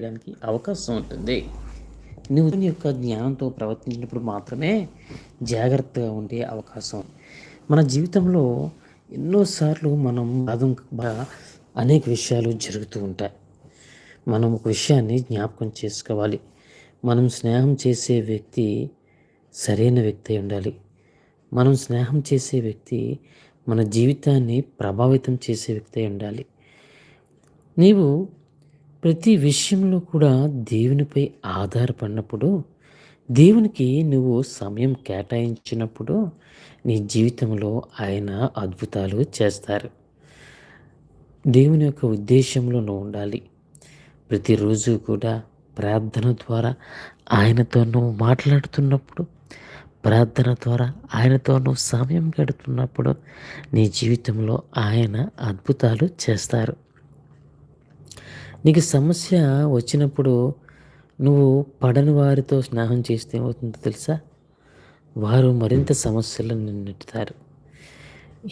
చేయడానికి అవకాశం ఉంటుంది. నువ్వు నీ యొక్క జ్ఞానంతో ప్రవర్తించినప్పుడు మాత్రమే జాగ్రత్తగా ఉండే అవకాశం మన జీవితంలో ఎన్నోసార్లు మనం బాధం అనేక విషయాలు జరుగుతూ ఉంటాయి. మనం ఒక విషయాన్ని జ్ఞాపకం చేసుకోవాలి. మనం స్నేహం చేసే వ్యక్తి సరైన వ్యక్తి అయి ఉండాలి. మనం స్నేహం చేసే వ్యక్తి మన జీవితాన్ని ప్రభావితం చేసే వ్యక్తి అయి ఉండాలి. నీవు ప్రతి విషయంలో కూడా దేవునిపై ఆధారపడినప్పుడు దేవునికి నువ్వు సమయం కేటాయించినప్పుడు నీ జీవితంలో ఆయన అద్భుతాలు చేస్తారు. దేవుని యొక్క ఉద్దేశంలో నువ్వు ఉండాలి. ప్రతిరోజు కూడా ప్రార్థన ద్వారా ఆయనతో నువ్వు మాట్లాడుతున్నప్పుడు ప్రార్థన ద్వారా ఆయనతో నువ్వు సమయం గడుపుతున్నప్పుడు నీ జీవితంలో ఆయన అద్భుతాలు చేస్తారు. నీకు సమస్య వచ్చినప్పుడు నువ్వు పడని వారితో స్నేహం చేస్తే ఏమవుతుందో తెలుసా? వారు మరింత సమస్యలను నిన్నెట్టుతారు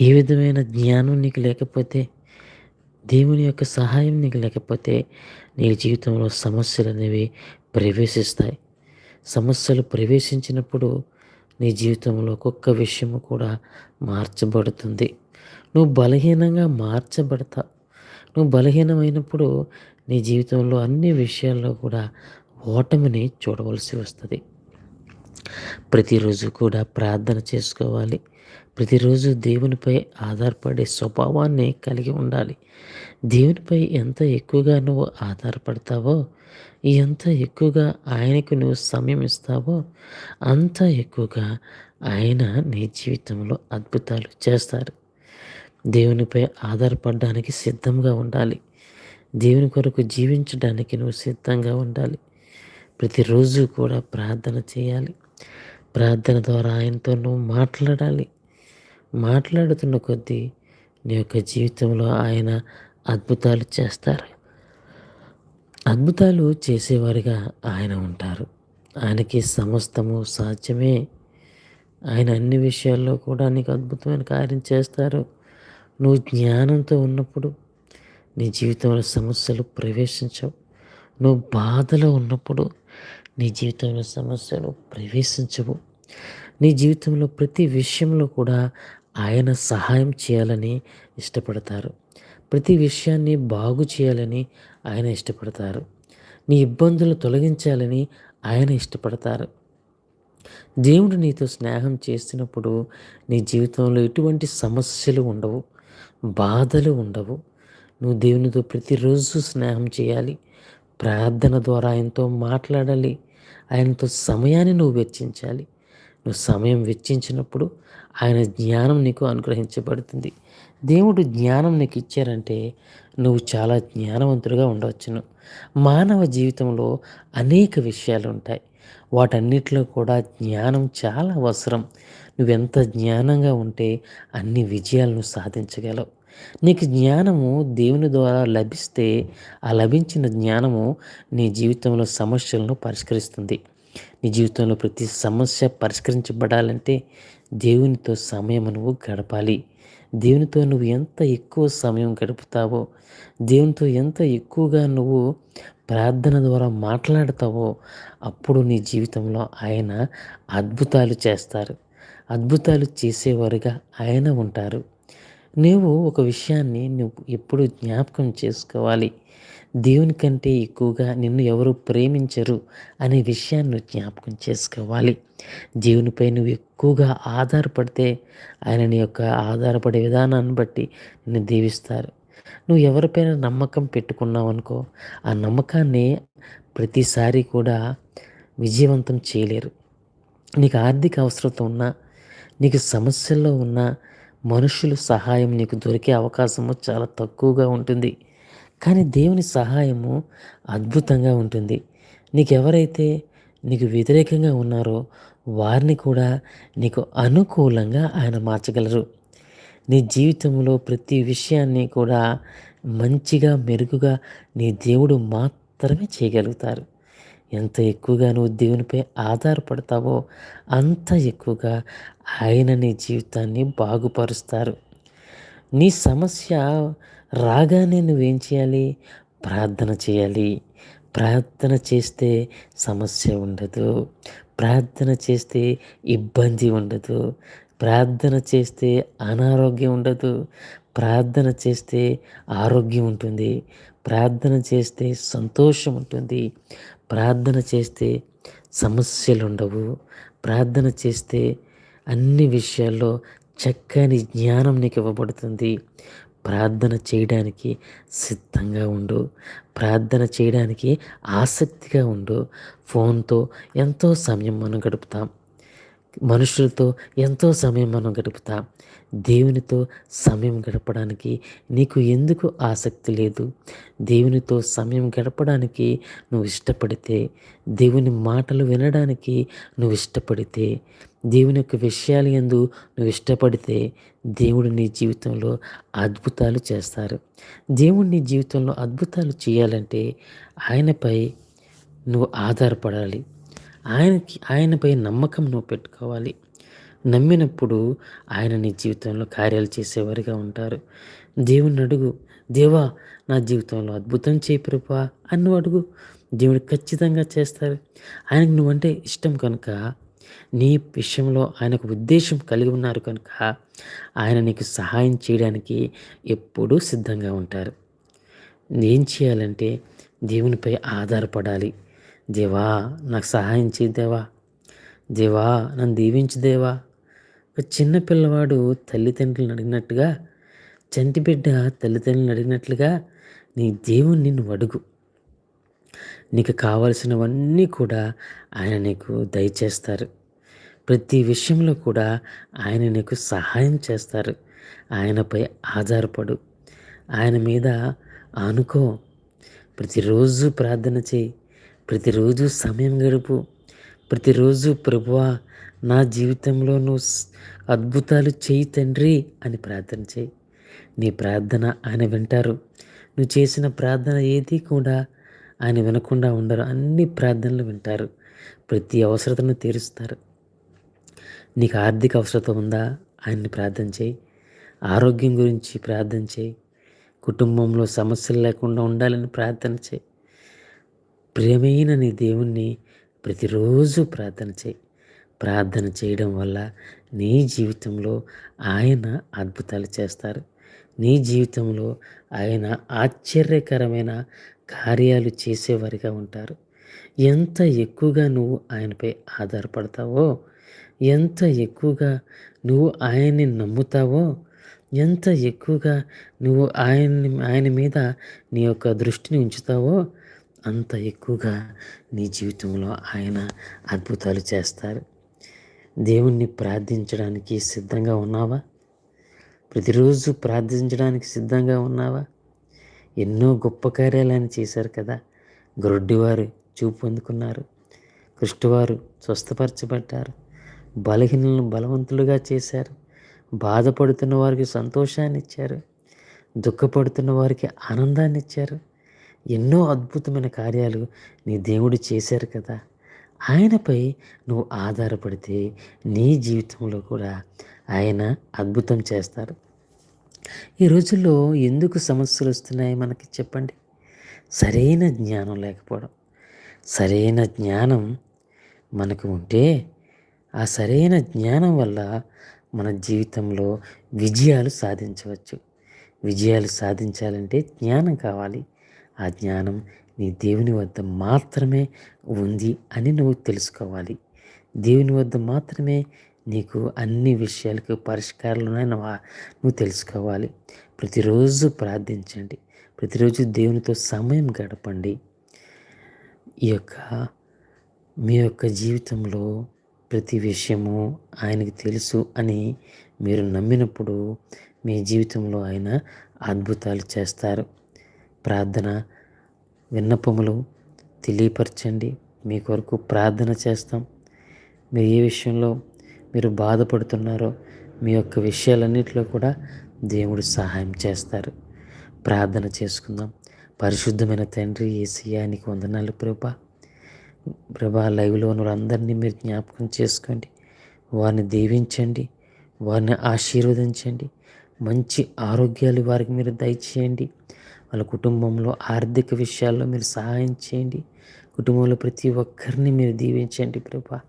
ఏ విధమైన జ్ఞానం నీకు లేకపోతే దేవుని యొక్క సహాయం నీకు లేకపోతే నీ జీవితంలో సమస్యలు అనేవి ప్రవేశిస్తాయి. సమస్యలు ప్రవేశించినప్పుడు నీ జీవితంలో ఒక్కొక్క విషయము కూడా మార్చబడుతుంది. నువ్వు బలహీనంగా మార్చబడతావు. నువ్వు బలహీనమైనప్పుడు నీ జీవితంలో అన్ని విషయాల్లో కూడా ఓటమిని చూడవలసి వస్తుంది. ప్రతిరోజు కూడా ప్రార్థన చేసుకోవాలి. ప్రతిరోజు దేవునిపై ఆధారపడే స్వభావాన్ని కలిగి ఉండాలి. దేవునిపై ఎంత ఎక్కువగా నువ్వు ఆధారపడతావో ఎంత ఎక్కువగా ఆయనకు నువ్వు సమయం ఇస్తావో అంత ఎక్కువగా ఆయన నీ జీవితంలో అద్భుతాలు చేస్తారు. దేవునిపై ఆధారపడడానికి సిద్ధంగా ఉండాలి. దేవుని కొరకు జీవించడానికి నువ్వు సిద్ధంగా ఉండాలి. ప్రతిరోజు కూడా ప్రార్థన చేయాలి. ప్రార్థన ద్వారా ఆయనతో నువ్వు మాట్లాడాలి. మాట్లాడుతున్న కొద్దీ నీ యొక్క జీవితంలో ఆయన అద్భుతాలు చేస్తారు. అద్భుతాలు చేసేవారిగా ఆయన ఉంటారు. ఆయనకి సమస్తము సాధ్యమే. ఆయన అన్ని విషయాల్లో కూడా నీకు అద్భుతమైన కార్యం చేస్తారు. నువ్వు జ్ఞానంతో ఉన్నప్పుడు నీ జీవితంలో సమస్యలు ప్రవేశించవు. నువ్వు బాధలో ఉన్నప్పుడు నీ జీవితంలో సమస్యలు ప్రవేశించవు. నీ జీవితంలో ప్రతి విషయంలో కూడా ఆయన సహాయం చేయాలని ఇష్టపడతారు. ప్రతి విషయాన్ని బాగు చేయాలని ఆయన ఇష్టపడతారు. నీ ఇబ్బందులు తొలగించాలని ఆయన ఇష్టపడతారు. దేవుడు నీతో స్నేహం చేసినప్పుడు నీ జీవితంలో ఎటువంటి సమస్యలు ఉండవు బాధలు ఉండవు. నువ్వు దేవునితో ప్రతిరోజు స్నేహం చేయాలి. ప్రార్థన ద్వారా ఆయనతో మాట్లాడాలి. ఆయనతో సమయాన్ని నువ్వు వెచ్చించాలి. నువ్వు సమయం వెచ్చించినప్పుడు ఆయన జ్ఞానం నీకు అనుగ్రహించబడుతుంది. దేవుడు జ్ఞానం నీకు ఇచ్చారంటే నువ్వు చాలా జ్ఞానవంతుడిగా ఉండవచ్చును. మానవ జీవితంలో అనేక విషయాలు ఉంటాయి. వాటన్నిటిలో కూడా జ్ఞానం చాలా అవసరం. నువ్వెంత జ్ఞానంగా ఉంటే అన్ని విజయాలను సాధించగలవు. నీకు జ్ఞానము దేవుని ద్వారా లభిస్తే ఆ లభించిన జ్ఞానము నీ జీవితంలో సమస్యలను పరిష్కరిస్తుంది. నీ జీవితంలో ప్రతి సమస్య పరిష్కరించబడాలంటే దేవునితో సమయం నువ్వు గడపాలి. దేవునితో నువ్వు ఎంత ఎక్కువ సమయం గడుపుతావో దేవునితో ఎంత ఎక్కువగా నువ్వు ప్రార్థన ద్వారా మాట్లాడతావో అప్పుడు నీ జీవితంలో ఆయన అద్భుతాలు చేస్తారు. అద్భుతాలు చేసేవారుగా ఆయన ఉంటారు. నువ్వు ఒక విషయాన్ని నువ్వు ఎప్పుడు జ్ఞాపకం చేసుకోవాలి. దేవుని కంటే ఎక్కువగా నిన్ను ఎవరు ప్రేమించరు అనే విషయాన్ని జ్ఞాపకం చేసుకోవాలి. దేవునిపై నువ్వు ఎక్కువగా ఆధారపడితే ఆయన నీ యొక్క ఆధారపడే విధానాన్ని బట్టి నిన్ను దీవిస్తారు. నువ్వు ఎవరిపైన నమ్మకం పెట్టుకున్నావు అనుకో ఆ నమ్మకాన్ని ప్రతిసారి కూడా విజయవంతం చేయలేరు. నీకు ఆర్థిక అవసరత ఉన్నా నీకు సమస్యల్లో ఉన్న మనుషులు సహాయం నీకు దొరికే అవకాశము చాలా తక్కువగా ఉంటుంది. కానీ దేవుని సహాయము అద్భుతంగా ఉంటుంది. నీకు ఎవరైతే నీకు వ్యతిరేకంగా ఉన్నారో వారిని కూడా నీకు అనుకూలంగా ఆయన మార్చగలరు. నీ జీవితంలో ప్రతి విషయాన్ని కూడా మంచిగా మెరుగుగా నీ దేవుడు మాత్రమే చేయగలుగుతారు. ఎంత ఎక్కువగా నువ్వు దేవునిపై ఆధారపడతావో అంత ఎక్కువగా ఆయన నీ జీవితాన్ని బాగుపరుస్తారు. నీ సమస్య రాగానే నువ్వేం చేయాలి? ప్రార్థన చేయాలి. ప్రార్థన చేస్తే సమస్య ఉండదు. ప్రార్థన చేస్తే ఇబ్బంది ఉండదు. ప్రార్థన చేస్తే అనారోగ్యం ఉండదు. ప్రార్థన చేస్తే ఆరోగ్యం ఉంటుంది. ప్రార్థన చేస్తే సంతోషం ఉంటుంది. ప్రార్థన చేస్తే సమస్యలు ఉండవు ప్రార్థన చేస్తే అన్ని విషయాల్లో చక్కని జ్ఞానం నీకు ఇవ్వబడుతుంది. ప్రార్థన చేయడానికి సిద్ధంగా ఉండు. ప్రార్థన చేయడానికి ఆసక్తిగా ఉండు. ఫోన్తో ఎంతో సమయం మనం గడుపుతాం. మనుషులతో ఎంతో సమయం మనం గడుపుతాం. దేవునితో సమయం గడపడానికి నీకు ఎందుకు ఆసక్తి లేదు? దేవునితో సమయం గడపడానికి నువ్వు ఇష్టపడితే దేవుని మాటలు వినడానికి నువ్వు ఇష్టపడితే దేవుని యొక్క విషయాలు ఎందు నువ్వు ఇష్టపడితే దేవుడు నీ జీవితంలో అద్భుతాలు చేస్తారు. దేవుడు నీ జీవితంలో అద్భుతాలు చేయాలంటే ఆయనపై నువ్వు ఆధారపడాలి. ఆయనకి ఆయనపై నమ్మకం నువ్వు పెట్టుకోవాలి. నమ్మినప్పుడు ఆయన నీ జీవితంలో కార్యాలు చేసేవారిగా ఉంటారు. దేవుని అడుగు దేవా నా జీవితంలో అద్భుతం చేయి ప్రభా అన్ను అడుగు. దేవుడు ఖచ్చితంగా చేస్తారు. ఆయనకు నువ్వంటే ఇష్టం కనుక నీ విషయంలో ఆయనకు ఉద్దేశం కలిగి ఉన్నారు కనుక ఆయన నీకు సహాయం చేయడానికి ఎప్పుడూ సిద్ధంగా ఉంటారు. ఏం చేయాలంటే దేవునిపై ఆధారపడాలి. దేవా నాకు సహాయం చేయి దేవా. దేవా నన్ను దీవించు దేవా. ఒక చిన్న పిల్లవాడు తల్లిదండ్రులను అడిగినట్టుగా చంటి బిడ్డ తల్లిదండ్రులను అడిగినట్లుగా నీ దేవుని నిన్ను అడుగు. నీకు కావలసినవన్నీ కూడా ఆయన నీకు దయచేస్తారు. ప్రతి విషయంలో కూడా ఆయన నీకు సహాయం చేస్తారు. ఆయనపై ఆధారపడు. ఆయన మీద ఆనుకో. ప్రతిరోజు ప్రార్థన చేయి. ప్రతిరోజు సమయం గడుపు. ప్రతిరోజు ప్రభువా నా జీవితంలో నువ్వు అద్భుతాలు చేయి తండ్రి అని ప్రార్థన చేయి. నీ ప్రార్థన ఆయన వింటారు. నువ్వు చేసిన ప్రార్థన ఏది కూడా ఆయన వినకుండా ఉండరు. అన్ని ప్రార్థనలు వింటారు. ప్రతి అవసరతను తీరుస్తారు. నీకు ఆర్థిక అవసరత ఉందా? ఆయన్ని ప్రార్థన చేయి. ఆరోగ్యం గురించి ప్రార్థన చేయి. కుటుంబంలో సమస్యలు లేకుండా ఉండాలని ప్రార్థన చేయి. ప్రేమైన నీ దేవుణ్ణి ప్రతిరోజు ప్రార్థన చేయి. ప్రార్థన చేయడం వల్ల నీ జీవితంలో ఆయన అద్భుతాలు చేస్తారు. నీ జీవితంలో ఆయన ఆశ్చర్యకరమైన కార్యాలు చేసేవారిగా ఉంటారు. ఎంత ఎక్కువగా నువ్వు ఆయనపై ఆధారపడతావో ఎంత ఎక్కువగా నువ్వు ఆయన్ని నమ్ముతావో ఎంత ఎక్కువగా నువ్వు ఆయన్ని ఆయన మీద నీ యొక్క దృష్టిని ఉంచుతావో అంత ఎక్కువగా నీ జీవితంలో ఆయన అద్భుతాలు చేస్తారు. దేవుణ్ణి ప్రార్థించడానికి సిద్ధంగా ఉన్నావా? ప్రతిరోజు ప్రార్థించడానికి సిద్ధంగా ఉన్నావా? ఎన్నో గొప్ప కార్యాలను చేశారు కదా. గ్రొడ్డివారు చూపు అందుకున్నారు. కృష్టివారు స్వస్థపరచబడ్డారు. బలహీనలను బలవంతులుగా చేశారు. బాధపడుతున్న వారికి సంతోషాన్ని ఇచ్చారు. దుఃఖపడుతున్న వారికి ఆనందాన్ని ఇచ్చారు. ఎన్నో అద్భుతమైన కార్యాలు నీ దేవుడు చేశారు కదా. ఆయనపై నువ్వు ఆధారపడితే నీ జీవితంలో కూడా ఆయన అద్భుతం చేస్తారు. ఈ రోజుల్లో ఎందుకు సమస్యలు వస్తున్నాయి మనకి చెప్పండి. సరైన జ్ఞానం లేకపోవడం సరైన జ్ఞానం మనకు ఉంటే ఆ సరైన జ్ఞానం వల్ల మన జీవితంలో విజయాలు సాధించవచ్చు. విజయాలు సాధించాలంటే జ్ఞానం కావాలి. ఆ జ్ఞానం నీ దేవుని వద్ద మాత్రమే ఉంది అని నువ్వు తెలుసుకోవాలి. దేవుని వద్ద మాత్రమే నీకు అన్ని విషయాలకు పరిష్కారాలు నువ్వు తెలుసుకోవాలి. ప్రతిరోజు ప్రార్థించండి. ప్రతిరోజు దేవునితో సమయం గడపండి. ఈ యొక్క మీ యొక్క జీవితంలో ప్రతి విషయము ఆయనకు తెలుసు అని మీరు నమ్మినప్పుడు మీ జీవితంలో ఆయన అద్భుతాలు చేస్తారు. ప్రార్థన విన్నపములు తెలియపరచండి. మీ కొరకు ప్రార్థన చేస్తాం. మీరు ఏ విషయంలో మీరు బాధపడుతున్నారో మీ యొక్క విషయాలన్నింటిలో కూడా దేవుడు సహాయం చేస్తారు. ప్రార్థన చేసుకుందాం. పరిశుద్ధమైన తండ్రి ఏసీయానికి వందనాలు ప్రభా. ప్రభా లైవ్లో ఉన్న అందరినీ మీరు జ్ఞాపకం చేసుకోండి. వారిని దీవించండి. వారిని ఆశీర్వదించండి. మంచి ఆరోగ్యాలు వారికి మీరు దయచేయండి. వాళ్ళ కుటుంబంలో ఆర్థిక విషయాల్లో మీరు సహాయం చేయండి. కుటుంబంలో ప్రతి ఒక్కరిని మీరు దీవించండి ప్రభా.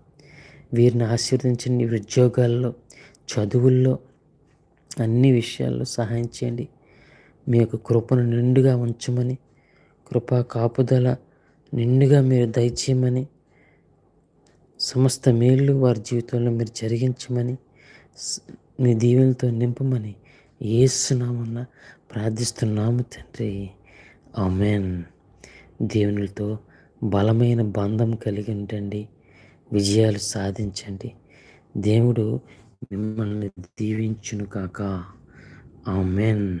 వీరిని ఆశీర్వదించండి. ఉద్యోగాల్లో చదువుల్లో అన్ని విషయాల్లో సహాయం చేయండి. మీ యొక్క కృపను నిండుగా ఉంచమని కృపా కాపుదల నిండుగా మీరు దయచేయమని సమస్త మేళ్ళు వారి జీవితంలో మీరు జరిగించమని మీ దీవెనతో నింపమని ఏసునామన్న ప్రార్థిస్తున్నాము తండ్రి. ఆమెన్. దేవునితో బలమైన బంధం కలిగి ఉండండి విజయాలు సాధించండి. దేవుడు మిమ్మల్ని దీవించును కాక. ఆమెన్.